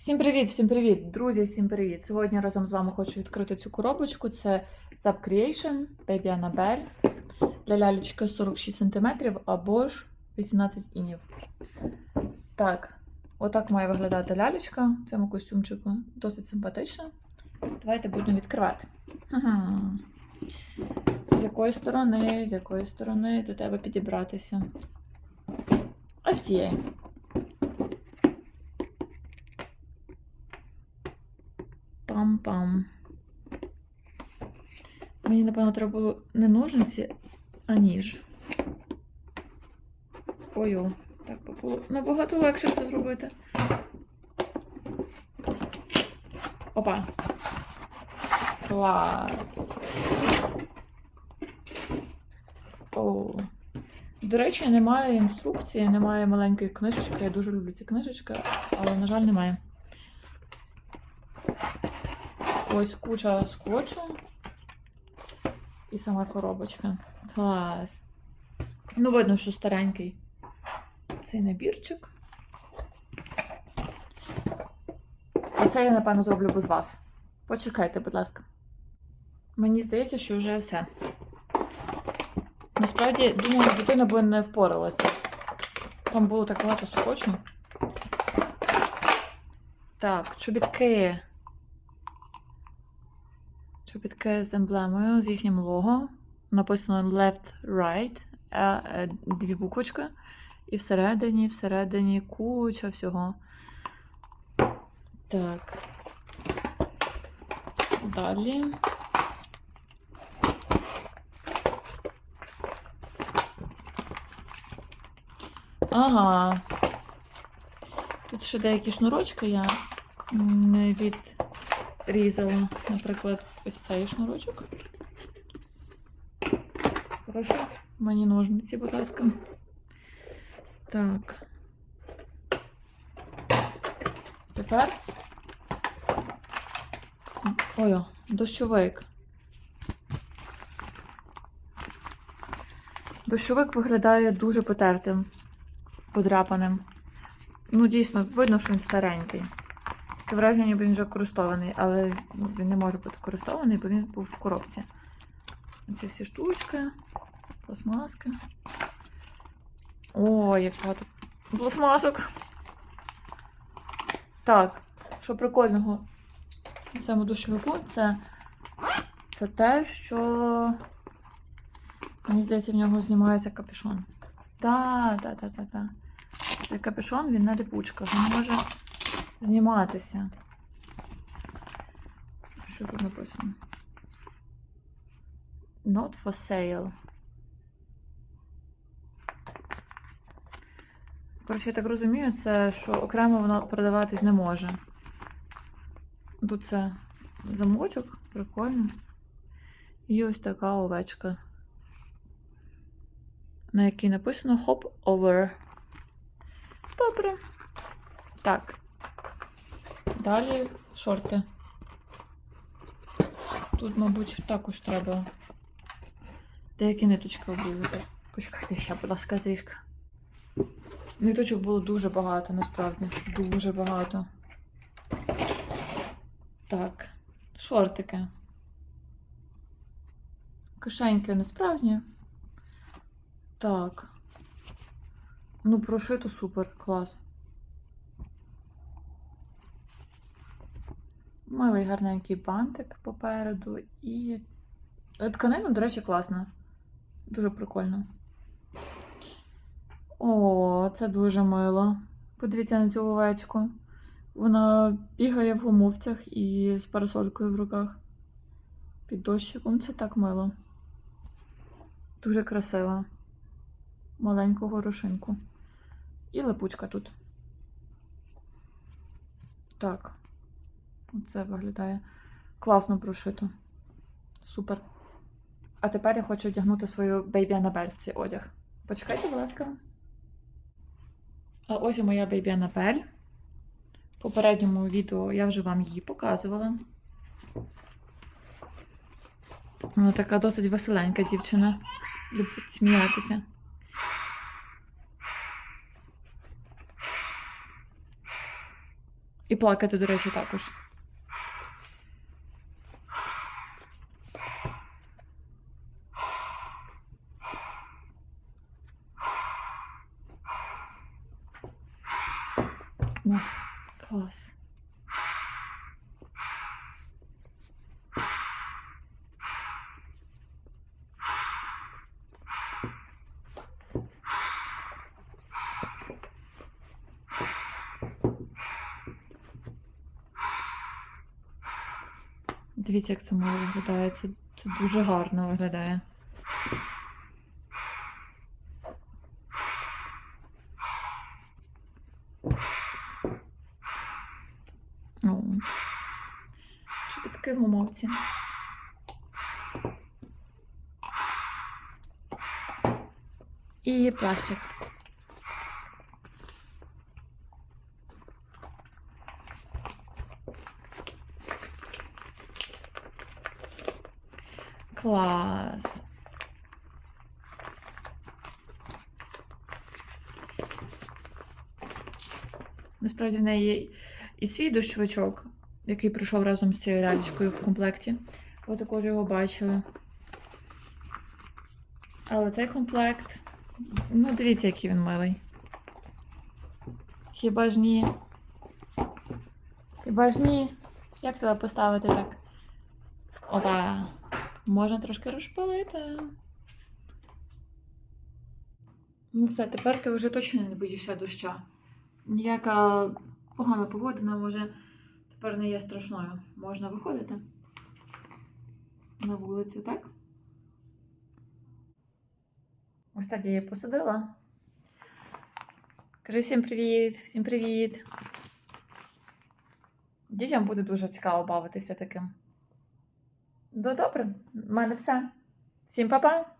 Всім привіт, всім привіт, друзі, всім привіт! Сьогодні разом з вами хочу відкрити цю коробочку. Це Zap Creation Baby Annabelle для лялечки 46 см або ж 18 інів. Так, отак має виглядати лялечка в цьому костюмчику. Досить симпатично. Давайте будемо відкривати. Ага. З якої сторони, з якої сторони до тебе підібратися? Ось цієї. Пам-пам. Мені, напевно, треба було не ножниці, а ніж. Ой, так було набагато легше це зробити. Опа. Клас. О. До речі, немає інструкції, немає маленької книжечки. Я дуже люблю ці книжечки, але, на жаль, немає. Ось куча скотчу. І сама коробочка. Клас. Ну, видно, що старенький цей набірчик. Оце я, напевно, зроблю без вас. Почекайте, будь ласка. Мені здається, що вже все. Насправді, думаю, дитина би не впоралася. Там було так багато скотчу. Так, чобітки. Чобітки з емблемою, з їхнім лого. Написано left, right, е, дві буквочки. І всередині, всередині куча всього. Так. Далі. Ага. Тут ще деякі шнурочки я не відрізала. Наприклад, ось цей шнурочок. Прошу, мені ножниці, будь ласка. Так. Тепер. Ой, дощовик. Дощовик виглядає дуже потертим, подряпаним. Ну, дійсно, видно, що він старенький. Враження, ніби він вже користований, але він не може бути користований, бо він був в коробці. Ці всі штучки, пластмаски. Ой, як багато пластмасок. Так, що прикольного в цьому дощовику, це, це те, що мені здається, в нього знімається капюшон. Так, так, так. Цей капюшон, він на ліпучках, він може зніматися. Що тут написано? Not for sale. Коротше, я так розумію, це що окремо воно продаватись не може. Тут це замочок, прикольно. І ось така овечка, на якій написано Hop Over. Добре. Так. Далі шорти. Тут, мабуть, також треба деякі ниточки обрізати. Почекайте ще, будь ласка, трішки. Ниточок було дуже багато, насправді. Дуже багато. Так, шортики. Кишеньки не справжні. Так. Ну, прошито супер, клас. Милий гарненький бантик попереду і. Тканина, до речі, класна. Дуже прикольно. О, це дуже мило. Подивіться на цю овечку. Вона бігає в гумовцях і з парасолькою в руках. Під дощиком. Це так мило. Дуже красиво. Маленьку горошинку. І липучка тут. Так. Оце виглядає класно прошито. Супер. А тепер я хочу одягнути свою Baby Annabelle в цей одяг. Почекайте, будь ласка. А ось і моя Baby Annabelle. В попередньому відео я вже вам її показувала. Вона така досить веселенька дівчина. Любить сміятися. І плакати, до речі, також. О, клас. Дивіться, як це мило виглядає. Це, це дуже гарно виглядає. О. Чобітки гумовці. І плащик. Клас. Насправді в неї є і свій дощовичок, який прийшов разом з цією лялечкою в комплекті. Ви також його бачили. Але цей комплект. Ну, дивіться, який він милий. Хіба ж ні? Хіба ж ні? Як тебе поставити так? Опа! Можна трошки розпалити. Ну все, тепер ти вже точно не боїшся доща. Ніяка погана погода нам вже тепер не є страшною. Можна виходити на вулицю, так? Ось так я її посадила. Кажи всім привіт, всім привіт. Дітям буде дуже цікаво бавитися таким. Ну, добре, в мене все. Всім па-па!